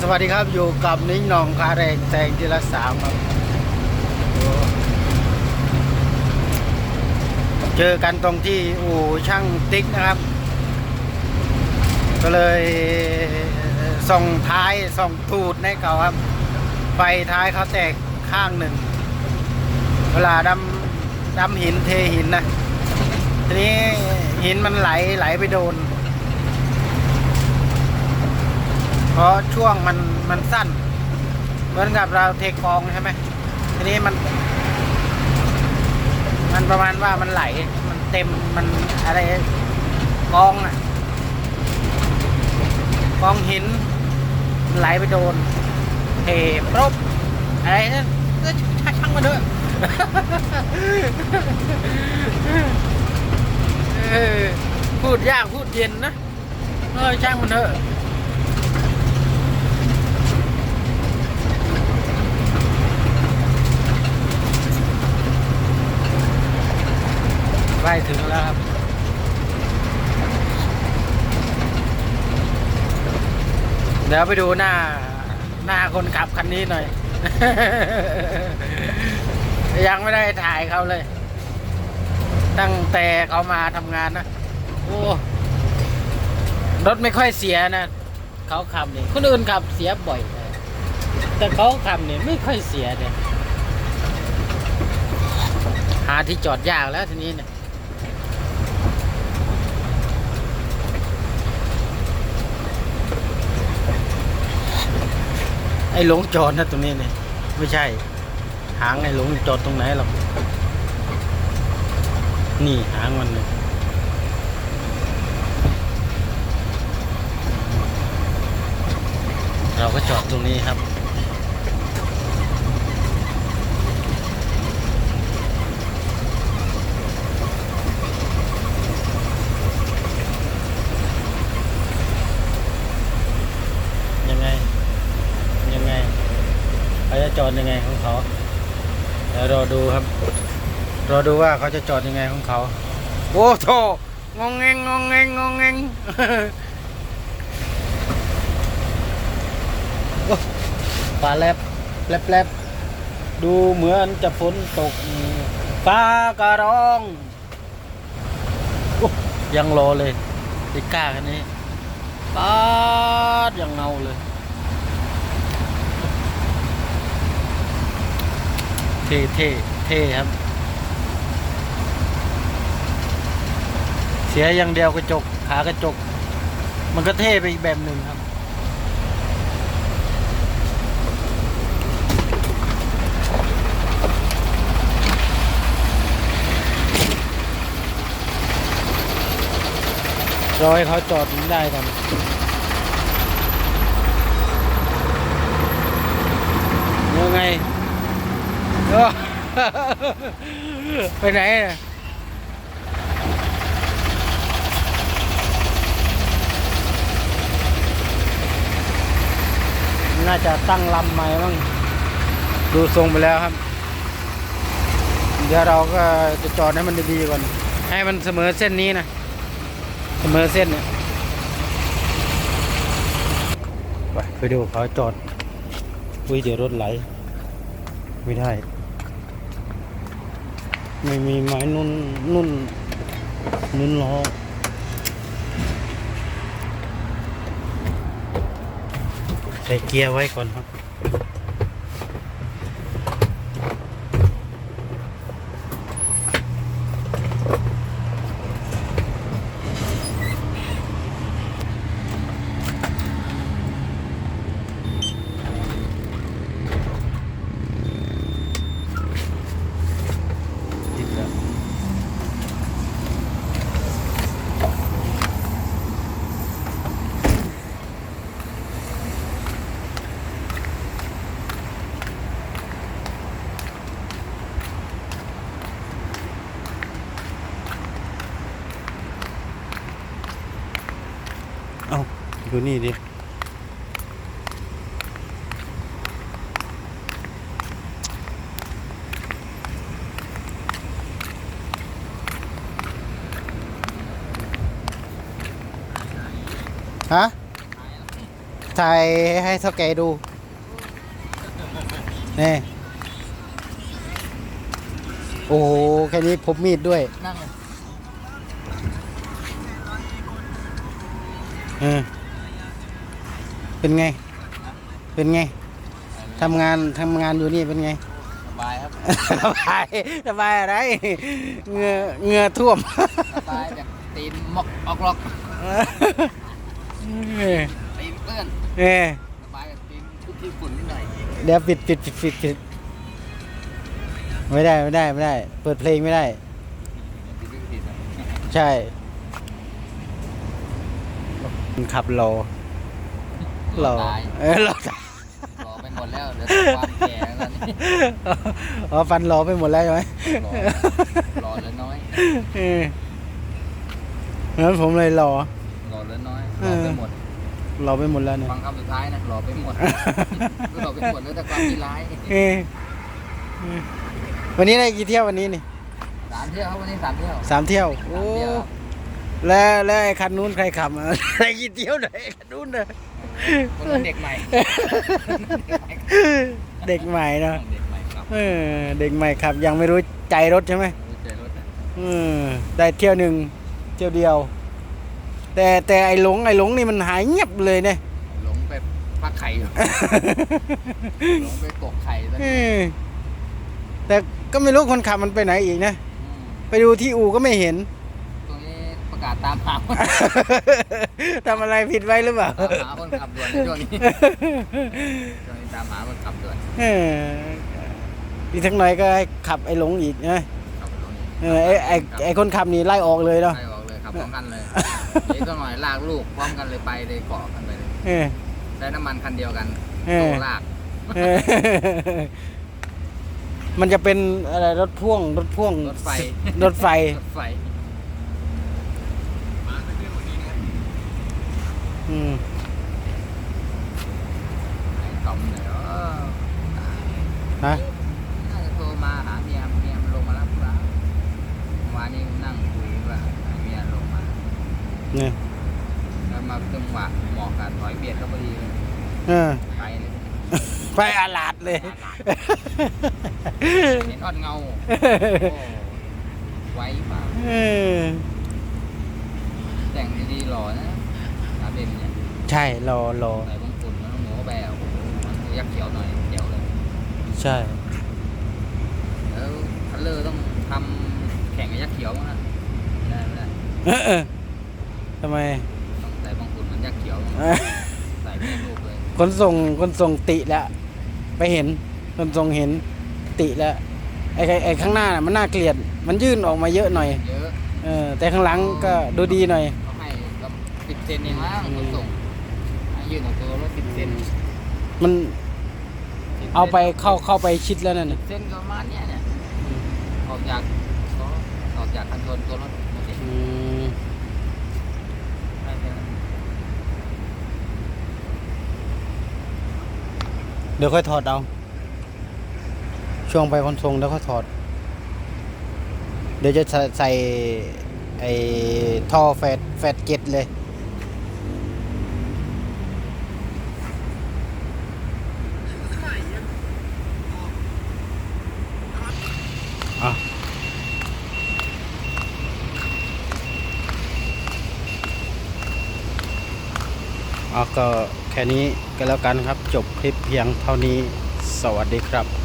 สวัสดีครับอยู่กับนิ้งหนองคาแรงแซงทีละสามครับ เจอกันตรงที่อู่ช่างติ๊กนะครับ ก็เลยส่งท้ายส่งตูดให้เขาครับ ไฟท้ายเขาแตกข้างหนึ่ง เวลาดำดำหินเทหินนะ ทีนี้หินมันไหลไหลไปโดน เพราะช่วงมันมันสั้น เหมือนกับเราเทกองใช่ไหมทีนี้มัน มันประมาณว่ามันไหล มันเต็มมันอะไรกองอะกองหินมันไหลไปโดนเทปรบอะไรนั่นก็ช่างมันเถอะเออพูดยากพูดเย็นนะเออช่างมันเถอะ ล้ถึงแล้วครับเดี๋ยวไปดูหน้าหน้าคนขับคันนี้หน่อย ยังไม่ได้ถ่ายเขาเลย ตั้งแต่เขามาทำงานนะ โอ้รถไม่ค่อยเสียนะเขาขับนี่คนอื่นขับเสียบ่อยแต่เขาขับนี่ไม่ค่อยเสียเนี่ยหาที่จอดยากแล้วทีนี้เนี่ย อ้หลงจอดนะตรงนี้เนี่ยไม่ใช่ หางไอ้หลงจอดตรงไหนหรอกนี่หางมันเลยเราก็จอดตรงนี้ครับ ยังไง ยังไงเขา จะจอดยังไงของเขาเดี๋ยวรอดูครับ รอดูว่าเขาจะจอดยังไงของเขา โอ้โถงงเงงงงเงงงงเงงโอ้ฟ้าแลบแลบแลบดูเหมือนจะฝนตก ฟ้ากระร้องโอ้ยังรอเลยติก้าคันนี้ปาดยังเงาเลย เท่เท่เท่ครับ เสียอย่างเดียวกระจกขากระจก มันก็เท่ไปอีกแบบหนึ่งครับ รอให้เขาจอดได้ก่อนยังไง ไปไหนน่ะน่าจะตั้งลำใหม่บ้างดูทรงไปแล้วครับ เดี๋ยวเราก็จะจอดให้มันดีๆก่อน ให้มันเสมอเส้นนี้นะ เสมอเส้นเนี่ยไปไปดูเขาจอดอุ้ยเดี๋ยวรถไหล ไม่ได้ ไม่มีไม้นุ่นนุ่นนุ่นล้อใส่เกียร์ไว้ก่อนครับ ติดแล้ว เอ้าดูนี่ดิฮะถ่ายให้เท่าแกดู นี่ โอ้โห แค่นี้พบมีดด้วย นั่งเลย เออ เป็นไง เป็นไง ทำงานทำงานอยู่นี่เป็นไง สบายครับ สบาย สบายอะไรเหงื่อเหงื่อท่วม สบายจากตีนมอกออกล็อกเออตีนเปื้อนเออสบายกับตีนทุกที่ฝุ่นนิดหน่อย เดี๋ยวปิดปิดปิดปิดปิดไม่ได้ไม่ได้ไม่ได้ เปิดเพลงไม่ได้ติดติดอะใช่ขับรอ รอตายเออรอตายรอไปหมดแล้วเหลือแต่ความแก่แล้วนี่อ๋อฟันรอไปหมดแล้วใช่ไหมรอรอเหลือน้อยเอองั้นผมเลยรอรอเหลือน้อยเอรออไปหมดรอไปหมดแล้วเนี่ยฟังคำสุดท้ายนะรอไปหมดรอไปหมดแล้วแต่ความมีร้ายเออเออวันนี้ได้กี่เที่ยววันนี้นี่สามเที่ยวครับวันนี้สามเที่ยวสามเที่ยวโอ้สามเที่ยวครับแล้วแล้วไอ้คันนู้นใครขับอะได้กี่เที่ยวไหนไอ้คันนู้นน่ะ คนนั้นเด็กใหม่ เด็กใหม่เนาะเด็กใหม่ครับเออเด็กใหม่ขับ ยังไม่รู้ใจรถใช่ไหมรู้ใจรถอะเออได้เที่ยวหนึ่งเที่ยวเดียว แต่แต่ไอ้หลงไอ้หลงนี่มันหายเงียบเลยเนี่ยหลงไปพักไข่อยู่หลงไปกกไข่แล้วเออแต่ก็ไม่รู้คนขับมันไปไหนอีกนะอืมไปดูที่อู่ก็ไม่เห็นตรงนี้ ประกาศตามหาทำอะไรผิดไว้หรือเปล่า ตามหาคนขับด่วนในช่วงนี้ช่วงนี้ตามหาคนขับด่วนเอออีกทั้งหน่อยก็ให้ขับไอ้หลงอีกนะขับตรงนี้เออไอ้ไอ้ไอ้คนขับนี่ไล่ออกเลยเนาะไล่ออกเลยขับพร้อมกันเลยเดี๋ยวก็หน่อยลากลูกพร้อมกันเลยไปเลยเกาะกันไปเลยเออ ได้น้ำมันคันเดียวกันเออ โตลากเออมันจะเป็นอะไรรถพ่วงรถพ่วงรถไฟรถไฟ รถไฟ อืมไอ้ต่อมเนี่ยเออฮะน่าจะโทรมาหาเมียเมียมันลงมารับเราเมื่อวานนี้นั่งคุยว่าให้เมียลงมา เนี่ยแล้วมาจังหวะเหมาะกับถอยเบียดเข้าพอดีเลยเออ ไปเลยไปอาลาดเลย เห็นออดเงาโอ้ไว้เปล่าเออแต่งดีๆหล่อนะ อาเบนเนี่ยใช่รอรอใส่บางฝุ่นมันต้องหมูแบวโอ้โหมันยักษ์เขียวหน่อยเขียวเลยใช่ แล้วคัลเลอร์ต้องทำแข่งกับยักษ์เขียวมั้งนะไม่ได้ไม่ได้เออเออทำไม ต้องใส่บางฝุ่นมันยักษ์เขียวมั้งเออใส่ไม่ลูกเลยคนส่งคนส่งติแล้วไปเห็น คนส่งเห็นติแล้วไอ้ไอ้ไอ้ข้างหน้าน่ะมันน่าเกลียด มันยื่นออกมาเยอะหน่อย เยอะ เออแต่ข้างหลังก็ดูดีหน่อย เซนเองมั้งขนส่งให้ยื่นออกตัวรถสิบเซนมัน10เอาไปเข้าเข้าไปชิดแล้วนั่นสิน่ะบเซนก็ประมาณเนี้ยเนี่ยออกจากออกจากคันชนตัวรถโอเคอืมได้แค่นั้นเดี๋ยวค่อยถอดเอา ช่วงไปคนส่งแล้วค่อยถอด เดี๋ยวจะใส่ใส่ไอ้ท่อแฟดแฟดเจ็ดเลย ก็แค่นี้ก็แล้วกันครับ จบคลิปเพียงเท่านี้สวัสดีครับ